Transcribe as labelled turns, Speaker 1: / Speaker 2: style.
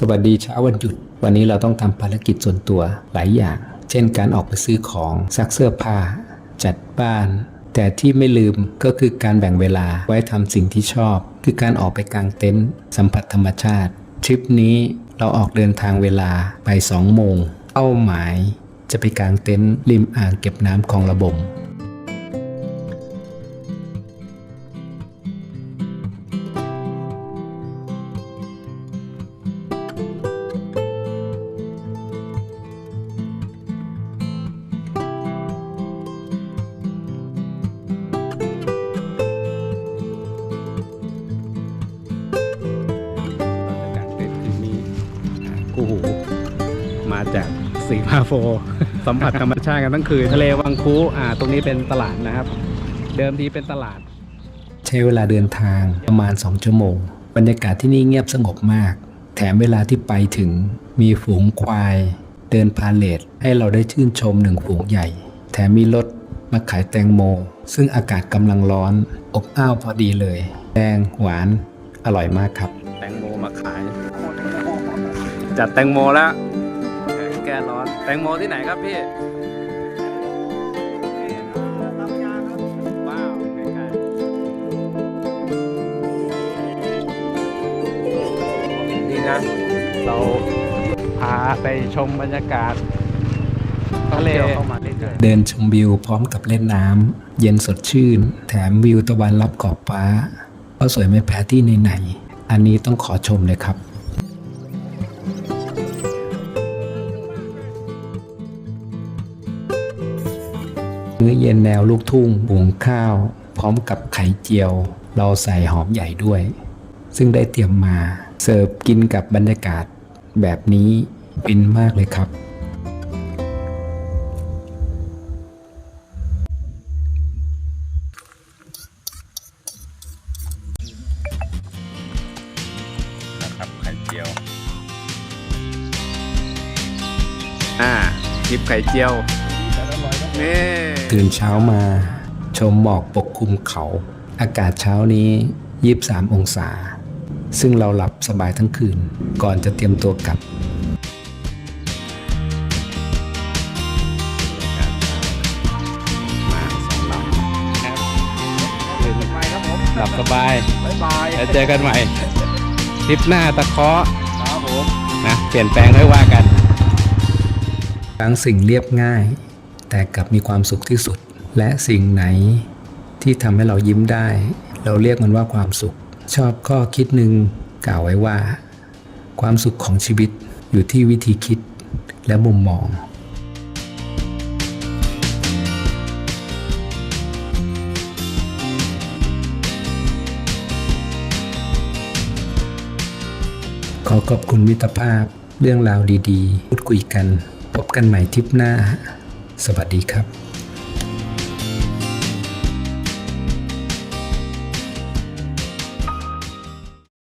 Speaker 1: สวัสดีเช้าวันหยุด วันนี้เราต้องทำภารกิจส่วนตัวหลายอย่าง เช่นการออกไปซื้อของซักเสื้อผ้า จัดบ้าน แต่ที่ไม่ลืมก็คือการแบ่งเวลาไว้ทำสิ่งที่ชอบ คือการออกไปกางเต็นท์สัมผัสธรรมชาติทริปนี้เราออกเดินทางเวลาไป2โมงเป้าหมาย จะไปกางเต็นท์ริมอ่างเก็บน้ำคลองระบม อ่หู มาจากสีพาโฟ สัมผัสธรรมชาติกันทั้งคืนทะเลวังคูอ่า ตรงนี้เป็นตลาดนะครับ เดิมทีเป็นตลาด ใช้เวลาเดินทางประมาณ 2 ชั่วโมง บรรยากาศที่นี่เงียบสงบมาก แถมเวลาที่ไปถึงมีฝูงควาย เดินพาเลทให้เราได้ชื่นชมหนึ่งฝูงใหญ่ แถมมีรถมาขายแตงโม ซึ่งอากาศกำลังร้อน อบอ้าวพอดีเลย แดงหวาน อร่อยมากครับ จัดแตงโมแล้วแก้ร้อน แตงโมที่ไหนครับพี่ว้าวใกล้ๆนี่นะ เราพาไปชมบรรยากาศทะเลเข้ามาเดินชมวิวพร้อมกับเล่นน้ำเย็นสดชื่น แถมวิวตะวันรับขอบฟ้า ก็สวยไม่แพ้ที่ไหนๆอันนี้ต้องขอชมเลยครับ มื้อเย็นแนวลูกทุ่งหุงข้าว พร้อมกับไข่เจียว เราใส่หอมใหญ่ด้วย ซึ่งได้เตรียมมาเสิร์ฟกินกับบรรยากาศ แบบนี้ฟินมากเลยครับนะครับไข่เจียว อ่าจิบไข่เจียว ตื่นเช้ามา ชมหมอกปกคลุมเขา อากาศเช้านี้23องศา ซึ่งเราหลับสบายทั้งคืน ก่อนจะเตรียมตัวกลับมาสองลำครับ หลับสบาย
Speaker 2: บ๊ายบาย
Speaker 1: แล้วเจอกันใหม่ทริปหน้าตะเคาะ
Speaker 2: ครับผม
Speaker 1: นะเปลี่ยนแปลงค่อยว่ากัน บางสิ่งเรียบง่าย แต่กลับมีความสุขที่สุด และสิ่งไหนที่ทำให้เรายิ้มได้ เราเรียกมันว่าความสุข ชอบข้อคิดหนึ่งกล่าวไว้ว่า ความสุขของชีวิตอยู่ที่วิธีคิดและมุมมองขอขอบคุณมิตรภาพเรื่องราวดีๆ พูดคุยกัน พบกันใหม่ทริปหน้า สวัสดีครับ